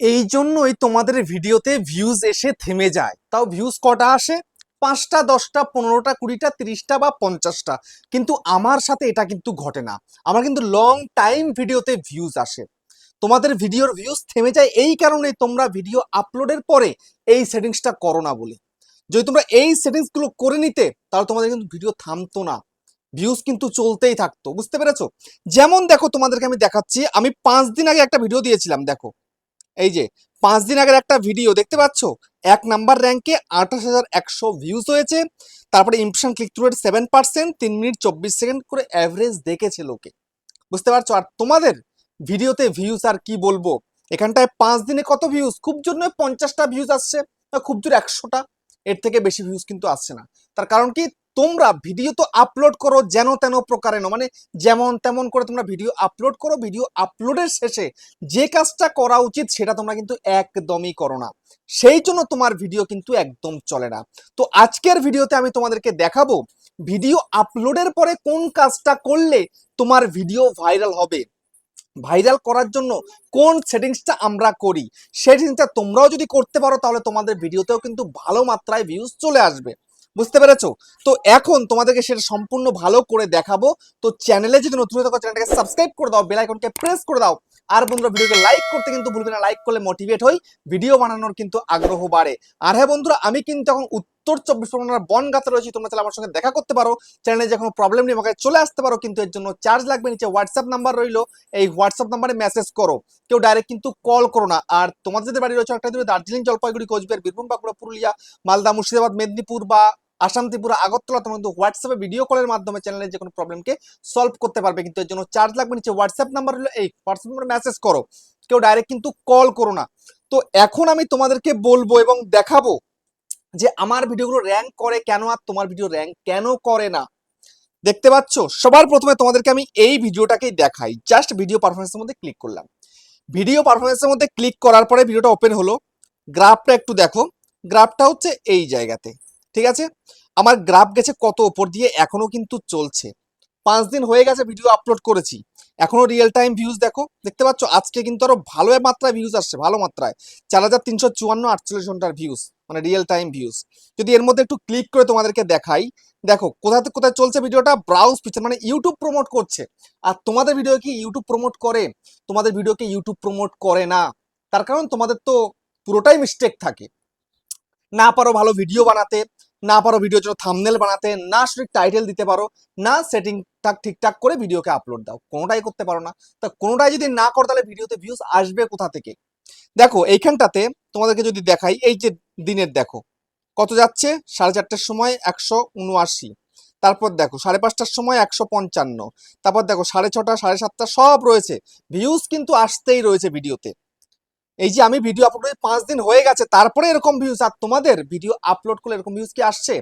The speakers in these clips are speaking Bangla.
এই জন্যই তোমাদের ভিডিওতে ভিউজ এসে থেমে যায়। তাও ভিউজ কটা আসে? পাঁচটা, দশটা, পনেরোটা, কুড়িটা, তিরিশটা বা পঞ্চাশটা। কিন্তু আমার সাথে এটা কিন্তু ঘটে না। আমার কিন্তু লং টাইম ভিডিওতে ভিউজ আসে। তোমাদের ভিডিওর ভিউজ থেমে যায় এই কারণে তোমরা ভিডিও আপলোডের পরে এই সেটিংসটা করো না বলে। যদি তোমরা এই সেটিংসগুলো করে নিতে, তাহলে তোমাদের কিন্তু ভিডিও থামতো না। ভিউজ কিন্তু চলতেই থাকতো, বুঝতে পেরেছ? যেমন দেখো তোমাদেরকে আমি দেখাচ্ছি, আমি পাঁচ দিন আগে একটা ভিডিও দিয়েছিলাম, দেখো। এই যে, পাঁচ দিন আগের একটা ভিডিও দেখতে পাচ্ছ? এক নাম্বার র্যাঙ্কে আঠাশ হাজার একশো ভিউজ হয়েছে। তারপরে impression click through rate seven percent তিন মিনিট চব্বিশ সেকেন্ড করে অ্যাভারেজ দেখেছে লোকে। বুঝতে পারছ? আর তোমাদের ভিডিওতে ভিউজ আর কি বলব? এখানটায় পাঁচ দিনে কত ভিউজ খুব জন্য পঞ্চাশটা ভিউজ আসছে বা খুব জোর একশোটা। এর থেকে বেশি ভিউজ কিন্তু আসছে না। তার কারণ কি? তোমরা ভিডিও তো আপলোড করো যেন তেন প্রকারে না মানে যেমন তেমন করে তোমরা ভিডিও আপলোড করো ভিডিও আপলোডের শেষে যে কাজটা করা উচিত সেটা তোমরা কিন্তু একদমই করো না। সেই জন্য তোমার ভিডিও কিন্তু একদম চলে না। তো আজকের ভিডিওতে আমি তোমাদেরকে দেখাবো ভিডিও আপলোডের পরে কোন কাজটা করলে তোমার ভিডিও ভাইরাল হবে। ভাইরাল করার জন্য কোন সেটিংসটা আমরা করি, সেটিংসটা তোমরাও যদি করতে পারো তাহলে তোমাদের ভিডিওতেও কিন্তু ভালো মাত্রায় ভিউজ চলে আসবে। বুঝতে পেরেছ? তো এখন তোমাদেরকে সেটা সম্পূর্ণ ভালো করে দেখাবো। তো চ্যানেলে যদি নতুন থাকো, চ্যানেলটাকে সাবস্ক্রাইব করে দাও বেল আইকনকে প্রেস করে দাও। আর বন্ধুরা, ভিডিওকে লাইক করতে কিন্তু ভুলবে না। লাইক করলে মোটিভেট হই ভিডিও বানানোর কিন্তু আগ্রহ বাড়ে। আর হ্যাঁ বন্ধুরা, আমি কিন্তু এখন উত্তর চব্বিশ পরগনার বনগাতে রয়েছি। তোমরা চাইলে আমার সঙ্গে দেখা করতে পারো। চ্যানেলে যে কোনো প্রবলেম নেই আমাকে চলে আসতে পারো, কিন্তু এর জন্য চার্জ লাগবে নিচে হোয়াটসঅ্যাপ নাম্বার রইল। এই হোয়াটসঅ্যাপ নাম্বারে মেসেজ করো। কেউ ডাইরেক্ট কিন্তু কল করো না। আর তোমাদের যদি বাড়ি রয়েছে একটা দূরে দার্জিলিং, জলপাইগুড়ি, কোচবিহার, বীরভূম, বাঁকুড়া, পুরুলিয়া, মালদা, মুর্শিদাবাদ, মেদিনীপুর বা আসাম ত্রিপুরা আগরতলা তোমরা কিন্তু হোয়াটসঅ্যাপে ভিডিও কলের মাধ্যমে চ্যানেলের যে কোনো প্রবলেমকে সলভ করতে পারবে। কিন্তু এর জন্য চার্জ লাগবে নিচে হোয়াটসঅ্যাপ নাম্বার হলো এই হোয়াটসঅ্যাপ নাম্বারে মেসেজ করো। কেউ ডাইরেক্ট কিন্তু কল করো না। তো এখন আমি তোমাদেরকে বলব এবং দেখাবো যে আমার ভিডিওগুলো র্যাঙ্ক করে কেন আর তোমার ভিডিও র্যাঙ্ক কেন করে না। দেখতে পাচ্ছ? সবার প্রথমে তোমাদেরকে আমি এই ভিডিওটাকেই দেখাই। জাস্ট ভিডিও পারফরমেন্সের মধ্যে ক্লিক করলাম। ভিডিও পারফরমেন্সের মধ্যে ক্লিক করার পরে ভিডিওটা ওপেন হলো। গ্রাফটা একটু দেখো। গ্রাফটা হচ্ছে এই জায়গাতে। ঠিক আছে? আমার গ্রাফ গেছে কত ওপর দিয়ে এখনও কিন্তু চলছে। পাঁচ দিন হয়ে গেছে ভিডিও আপলোড করেছি। এখনও রিয়েল টাইম ভিউজ দেখো, দেখতে পাচ্ছ? আজকে কিন্তু আরও ভালো মাত্রায় ভিউজ আসছে, ভালো মাত্রায়। চার হাজার তিনশো চুয়ান্ন আটচল্লিশ ঘণ্টার ভিউজ মানে রিয়েল টাইম ভিউজ যদি এর মধ্যে একটু ক্লিক করে তোমাদেরকে দেখাই, দেখো কোথা থেকে কোথায় চলছে ভিডিওটা ব্রাউজ পিকচার মানে ইউটিউব প্রমোট করছে। আর তোমাদের ভিডিও কি ইউটিউব প্রমোট করে? তোমাদের ভিডিওকে ইউটিউব প্রমোট করে না? তার কারণ তোমাদের তো পুরোটাই মিস্টেক থাকে। না পারো ভালো ভিডিও বানাতে না পারো ভিডিওর জন্য থামনেল বানাতে, না সঠিক টাইটেল দিতে পারো, না সেটিং টাক ঠিকঠাক করে ভিডিওকে আপলোড দাও। কোনোটাই করতে পারো না। তা কোনোটাই যদি না করো, তাহলে ভিডিওতে ভিউজ আসবে কোথা থেকে? দেখো, এইখানটাতে তোমাদেরকে যদি দেখাই, এই যে দিনের দেখো, কত যাচ্ছে? সাড়ে চারটের সময় একশো উনআশি। তারপর দেখো, সাড়ে পাঁচটার সময় একশো পঞ্চান্ন। তারপর দেখো, সাড়ে ছটা, সাড়ে সাতটা সব রয়েছে। ভিউজ কিন্তু আসতেই রয়েছে ভিডিওতে এই যে আমি ভিডিও আপলোড করি, পাঁচ দিন হয়ে গেছে, তারপরে এরকম ভিউজ আর তোমাদের ভিডিও আপলোড করলে এরকম ভিউজ কি আসছে?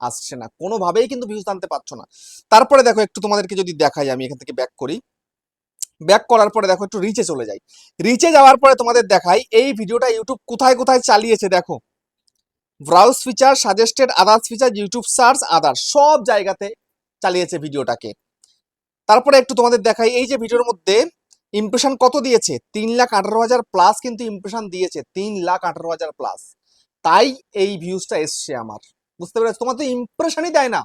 আসছে না, কোনোভাবেই কিন্তু ভিউজ আনতে পারছ না। তারপরে দেখো, একটু তোমাদেরকে যদি দেখাই, আমি এখান থেকে ব্যাক করি। ব্যাক করার পরে দেখো, একটু রিচে চলে যাই। রিচে যাওয়ার পরে তোমাদের দেখাই, এই ভিডিওটা ইউটিউব কোথায় কোথায় চালিয়েছে দেখো। Browse feature suggested others feature YouTube search other সব জায়গাতে চালিয়েছে ভিডিওটাকে তারপরে একটু তোমাদের দেখাই, এই যে ভিডিওর মধ্যে ইমপ্রেশন কত দিয়েছে? তিন লাখ আঠারো হাজার প্লাস কিন্তু ইমপ্রেশন দিয়েছে। তিন লাখ আঠারো হাজার প্লাস তাই এই ভিউজটা এসছে আমার। বুঝতে পেরেছ? তোমার তো ইমপ্রেশনই দেয় না।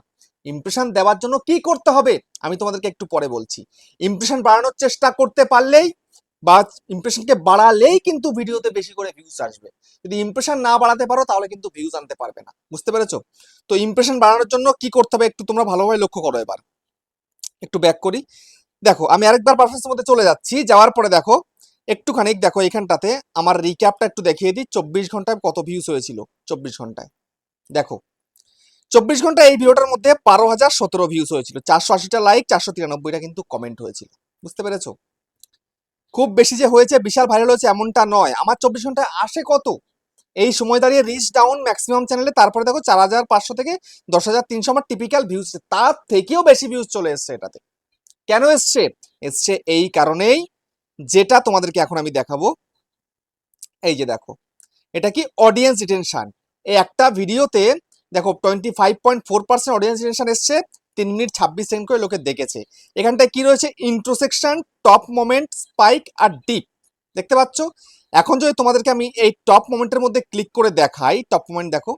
ইমপ্রেশন দেওয়ার জন্য কি করতে হবে? আমি তোমাদেরকে একটু পরে বলছি। ইমপ্রেশন বাড়ানোর চেষ্টা করতে পারলেই বা ইমপ্রেশনকে বাড়ালেই কিন্তু ভিডিওতে বেশি করে ভিউজ আসবে। যদি ইমপ্রেশন না বাড়াতে পারো, তাহলে কিন্তু ভিউজ আনতে পারবে না। বুঝতে পেরেছ? তো ইমপ্রেশন বাড়ানোর জন্য কি করতে হবে? একটু তোমরা ভালোভাবে লক্ষ্য করো এবার। একটু ব্যাক করি। দেখো, আমি আরেকবার পারফরমেন্সের মধ্যে চলে যাচ্ছি। যাওয়ার পরে দেখো, একটুখানি দেখো এখানটাতে আমার রিক্যাপটা একটু দেখিয়ে দিই। চব্বিশ ঘন্টায় কত ভিউজ হয়েছিল? চব্বিশ ঘন্টায়। দেখো, চব্বিশ ঘণ্টা এই ভিডিওটার মধ্যে বারো হাজার সতেরো ভিউজ হয়েছিল। চারশো আশিটা লাইক চারশো তিরানব্বইটা কিন্তু কমেন্ট হয়েছিল। বুঝতে পেরেছ? খুব বেশি যে হয়েছে, বিশাল ভাইরাল হয়েছে, এমনটা নয়। আমার চব্বিশ ঘন্টায় আসে কত? এই সময় দাঁড়িয়ে রিচ ডাউন ম্যাক্সিমাম চ্যানেলে তারপরে দেখো, চার হাজার পাঁচশো থেকে দশ হাজার তিনশো আমার টিপিক্যাল ভিউজ তার থেকেও বেশি ভিউজ চলে এসছে এটাতে। কেন এসছে? এসছে এই কারণেই যেটা তোমাদেরকে এখন আমি দেখাবো। এই যে দেখো, এটা কি অডিয়েন্স রিটেনশন এই একটা ভিডিওতে দেখো twenty five point four percent audience retention এসছে, তিন মিনিট ছাব্বিশ সেকেন্ড করে লোকে দেখেছে। এখানটায় কি রয়েছে? Intro section top moment spike আর ডিপ দেখতে পাচ্ছ? এখন যদি তোমাদেরকে আমি এই টপ মোমেন্টের মধ্যে ক্লিক করে দেখাই টপ মোমেন্ট দেখো,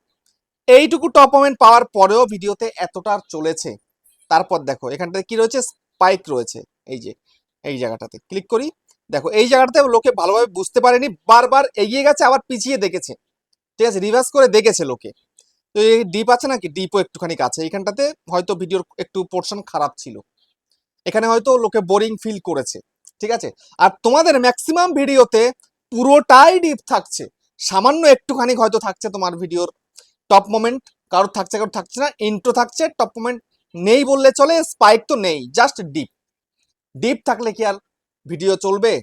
এইটুকু টপ মোমেন্ট পাওয়ার পরেও ভিডিওতে এতটা চলেছে। তারপর দেখো এখানটাতে কি রয়েছে? স্পাইক রয়েছে। এই যে, এই জায়গাটাতে ক্লিক করি। দেখো, এই জায়গাটাতে লোকে ভালোভাবে বুঝতে পারেনি, বারবার এগিয়ে গেছে, আবার পিছিয়ে দেখেছে। ঠিক আছে রিভার্স করে দেখেছে লোকে। তো এই ডিপ আছে নাকি ডিপও একটুখানি কাছে। এখানটাতে হয়তো ভিডিওর একটু পোর্শন খারাপ ছিল। এখানে হয়তো লোকে বোরিং ফিল করেছে। ঠিক আছে? আর তোমাদের ম্যাক্সিমাম ভিডিওতে পুরোটাই ডিপ থাকছে। সামান্য একটুখানি হয়তো থাকছে তোমার ভিডিওর টপ মোমেন্ট কারোর থাকছে কারোর থাকছে না। ইন্ট্রো থাকছে টপ মোমেন্ট নেই বললে চলে স্পাইক তো নেই জাস্ট ডিপ ডিপ থাকলে কি আর ভিডিও চলবে?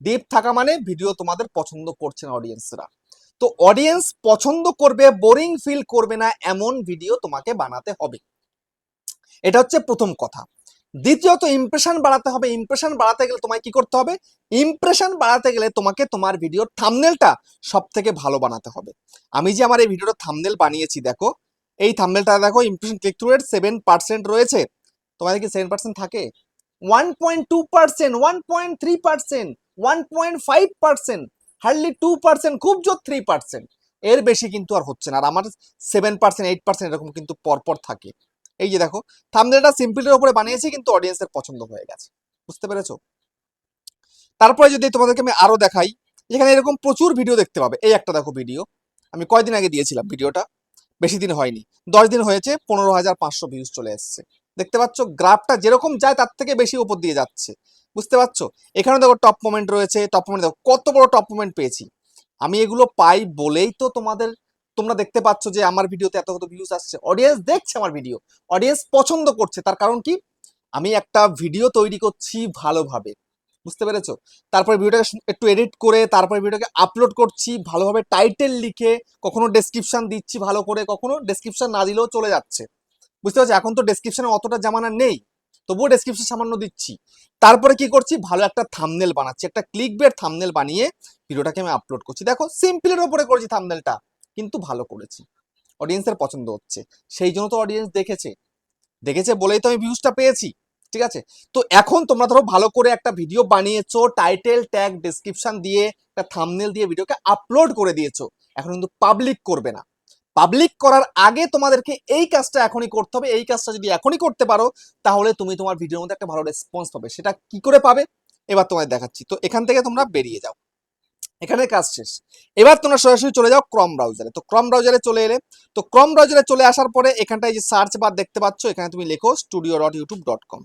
ডিপ থাকা মানে ভিডিও তোমাদের পছন্দ করছে না অডিয়েন্সরা তো অডিয়েন্স পছন্দ করবে বোরিং ফিল করবে না, এমন ভিডিও তোমাকে বানাতে হবে। এটা হচ্ছে প্রথম কথা। দ্বিতীয়ত ইমপ্রেশন বাড়াতে হবে। ইমপ্রেশন বাড়াতে গেলে তোমায় কি করতে হবে? ইমপ্রেশন বাড়াতে গেলে তোমাকে তোমার ভিডিওর থামনেলটা সব থেকে ভালো বানাতে হবে। আমি যে আমার এই ভিডিওর থামনেল বানিয়েছি, দেখো এই থামনেলটা দেখো impression click through rate seven percent রয়েছে। তোমাদের কি সেভেন পার্সেন্ট থাকে? One point two percent one point three percent one point five percent hardly two percent খুব জোর থ্রি পার্সেন্ট এর বেশি কিন্তু আর হচ্ছে না, আর আমার সেভেন পার্সেন্ট এইট পার্সেন্ট এরকম কিন্তু পরপর থাকে। এই যে দেখো থামনেলটা সিম্পলের উপরে বানিয়েছি, কিন্তু অডিয়েন্সের পছন্দ হয়ে গেছে। বুঝতে পেরেছ? তারপরে যদি তোমাদেরকে আমি আরও দেখাই, এখানে এরকম প্রচুর ভিডিও দেখতে পাবে। এই একটা দেখো ভিডিও আমি কয়দিন আগে দিয়েছিলাম ভিডিওটা বেশি দিন হয়নি। দশ দিন হয়েছে, পনেরো হাজার পাঁচশো ভিউজ চলে এসছে। দেখতে পাচ্ছ গ্রাফটা যেরকম যায় তার থেকে বেশি উপর দিয়ে যাচ্ছে। বুঝতে পারছ? এখানে দেখো টপ মোমেন্ট রয়েছে টপ মোমেন্ট দেখো কত বড় টপ মোমেন্ট পেয়েছি। আমি এগুলো পাই বলেই তো তোমাদের, তোমরা দেখতে পাচ্ছ যে আমার ভিডিওতে এত কত ভিউজ আসছে। অডিয়েন্স দেখছে আমার ভিডিও অডিয়েন্স পছন্দ করছে। তার কারণ কি? আমি একটা ভিডিও তৈরি করছি ভালোভাবে। বুঝতে পেরেছ? তারপরে ভিডিওটাকে একটু এডিট করে তারপরে ভিডিওটাকে আপলোড করছি, ভালোভাবে টাইটেল লিখে, কখনো ডেসক্রিপশন দিচ্ছি ভালো করে, কখনো ডেসক্রিপশন না দিলেও চলে যাচ্ছে। বুঝতে পারছ? এখন তো ডেসক্রিপশনে অতটা জামানা নেই, তবুও ডেসক্রিপশন সামান্য দিচ্ছি। তারপরে কি করছি? ভালো একটা থামনেল বানাচ্ছি, একটা ক্লিক বের থামনেল বানিয়ে ভিডিওটাকে আমি আপলোড করছি। দেখো সিম্পলের ওপরে করেছি থামনেলটা কিন্তু ভালো করেছি। অডিয়েন্সের পছন্দ হচ্ছে। সেই জন্য তো অডিয়েন্স দেখেছে। দেখেছে বলেই তো আমি ভিউজটা পেয়েছি। ঠিক আছে? তো এখন তোমরা ধরো ভালো করে একটা ভিডিও বানিয়েছো টাইটেল ট্যাগ ডিসক্রিপশন দিয়ে একটা থামনেল দিয়ে ভিডিওকে আপলোড করে দিয়েছ। এখন কিন্তু পাবলিক করবে না। পাবলিক করার আগে তোমাদেরকে এই কাজটা এখনই করতে হবে। এই কাজটা যদি এখনই করতে পারো, তাহলে তুমি তোমার ভিডিওর মধ্যে একটা ভালো রেসপন্স পাবে। সেটা কি করে পাবে? এবার তোমায় দেখাচ্ছি। তো এখান থেকে তোমরা বেরিয়ে যাও। এখানে কাজ শেষ। এবার তোমরা সরাসরি চলে যাও ক্রম ব্রাউজারে তো ক্রম ব্রাউজারে চলে এলে, তো ক্রম ব্রাউজারে চলে আসার পরে এখানটায় যে সার্চ বার দেখতে পাচ্ছ, এখানে তুমি লেখো studio dot YouTube dot com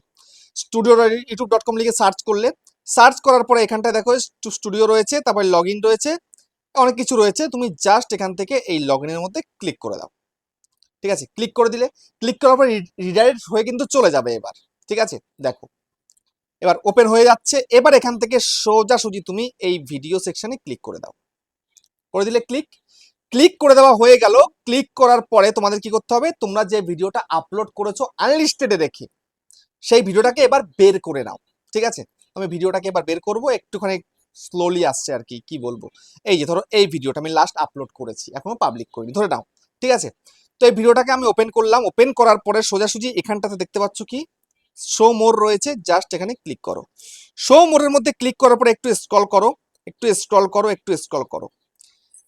studio dot YouTube dot com লিখে সার্চ করলে সার্চ করার পরে এখানটায় দেখো স্টুডিও রয়েছে, তারপরে লগ রয়েছে, অনেক কিছু রয়েছে, তুমি জাস্ট এখান থেকে এই লগ মধ্যে ক্লিক করে দাও। ঠিক আছে? ক্লিক করে দিলে ক্লিক করার পরে রিডাইরেক্ট হয়ে কিন্তু চলে যাবে এবার। ঠিক আছে? দেখো। এবার ওপেন হয়ে যাচ্ছে। এবার এখান থেকে সোজাসুজি তুমি এই ভিডিও সেকশনে ক্লিক করে দাও। করে দিলে ক্লিক ক্লিক করে দেওয়া হয়ে গেল। ক্লিক করার পরে তোমাদের কি করতে হবে? তোমরা যে ভিডিওটা আপলোড করেছ আনলিস্টেডে দেখে, সেই ভিডিওটাকে এবার বের করে নাও। ঠিক আছে? আমি ভিডিওটাকে এবার বের করব। একটুখানি স্লোলি আসছে আর কি কি বলব? এই যে ধরো, এই ভিডিওটা আমি লাস্ট আপলোড করেছি, এখনও পাবলিক করিনি, ধরে নাও। ঠিক আছে? তো এই ভিডিওটাকে আমি ওপেন করলাম। ওপেন করার পরে সোজাসুজি এখানটাতে দেখতে পাচ্ছ কি? শো মোর রয়েছে জাস্ট এখানে ক্লিক করো। শো মোরের মধ্যে ক্লিক করার পরে একটু স্ক্রল করো, একটু স্ক্রল করো, একটু স্ক্রল করো।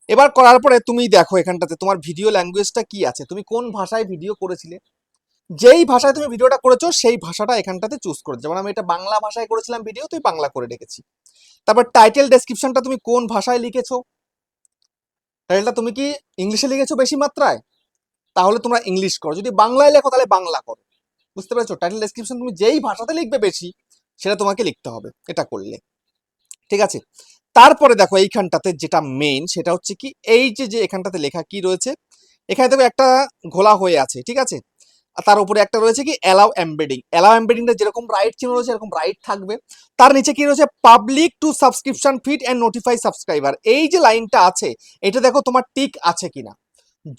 এবার করার পরে তুমি দেখো এখানটাতে তোমার ভিডিও ল্যাঙ্গুয়েজটা কি আছে? তুমি কোন ভাষায় ভিডিও করেছিলে? যেই ভাষায় তুমি ভিডিওটা করেছ, সেই ভাষাটা এখানটাতে চুজ করে যেমন আমি এটা বাংলা ভাষায় করেছিলাম ভিডিও তুই বাংলা করে রেখেছি। তারপর টাইটেল ডেসক্রিপশনটা তুমি কোন ভাষায় লিখেছো? টাইটেলটা তুমি কি ইংলিশে লিখেছো বেশি মাত্রায়? তাহলে তোমরা ইংলিশ করো। যদি বাংলায় লেখো, তাহলে বাংলা করো। বুঝতে পেরেছ? টাইটেল ডেসক্রিপশন তুমি যেই ভাষাতে লিখবে বেশি, সেটা তোমাকে লিখতে হবে, এটা করলে। ঠিক আছে? তারপরে দেখো এইখানটাতে যেটা মেইন সেটা হচ্ছে কি, এই যে যে এখানটাতে লেখা কি রয়েছে, এখানে দেখো একটা ঘোলা হয়ে আছে, ঠিক আছে? আর তার উপরে একটা রয়েছে কি অ্যালাউ এমবেডিং অ্যালাউ এমবেডিংটা যেরকম রাইট চিহ্ন রয়েছে, এরকম রাইট থাকবে। তার নিচে কি রয়েছে public to subscription feed and notify subscriber এই যে লাইনটা আছে, এটা দেখো তোমার টিক আছে কিনা।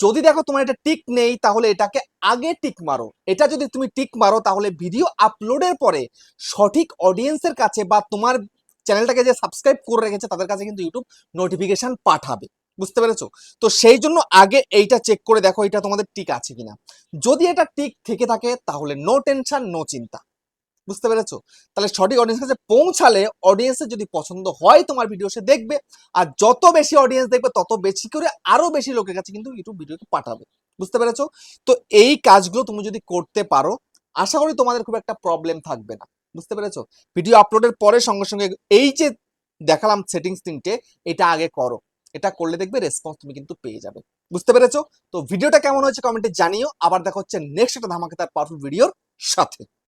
যদি দেখো তোমার এটা টিক নেই, তাহলে এটাকে আগে টিক মারো। এটা যদি তুমি টিক মারো, তাহলে ভিডিও আপলোডের পরে সঠিক অডিয়েন্সের কাছে বা তোমার চ্যানেলটাকে যে সাবস্ক্রাইব করে রেখেছে, তাদের কাছে কিন্তু ইউটিউব নোটিফিকেশন পাঠাবে। বুঝতে পেরেছ? তো সেই জন্য আগে এইটা চেক করে দেখো, এটা তোমাদের টিক আছে কিনা। যদি এটা টিক থেকে থাকে, তাহলে নো টেনশন নো চিন্তা। বুঝতে পেরেছ? তাহলে সঠিক অডিয়েন্স কাছে পৌঁছালে অডিয়েন্সের যদি পছন্দ হয় তোমার ভিডিও সে দেখবে। আর যত বেশি অডিয়েন্স দেখবে, তত বেশি করে আরও বেশি লোকের কাছে কিন্তু ইউটিউব ভিডিওকে পাঠাবে। বুঝতে পেরেছ? তো এই কাজগুলো তুমি যদি করতে পারো, আশা করি তোমাদের খুব একটা প্রবলেম থাকবে না। বুঝতে পেরেছ? ভিডিও আপলোডের পরে সঙ্গে সঙ্গে এই যে দেখালাম সেটিংস তিনটে, এটা আগে করো। এটা করলে দেখবে রেসপন্স তুমি কিন্তু পেয়ে যাবে। বুঝতে পেরেছ? তো ভিডিওটা কেমন হয়েছে কমেন্টে জানিও। আবার দেখা হচ্ছে নেক্সট একটা ধামাকে তার পাওয়ারফুল ভিডিওর সাথে।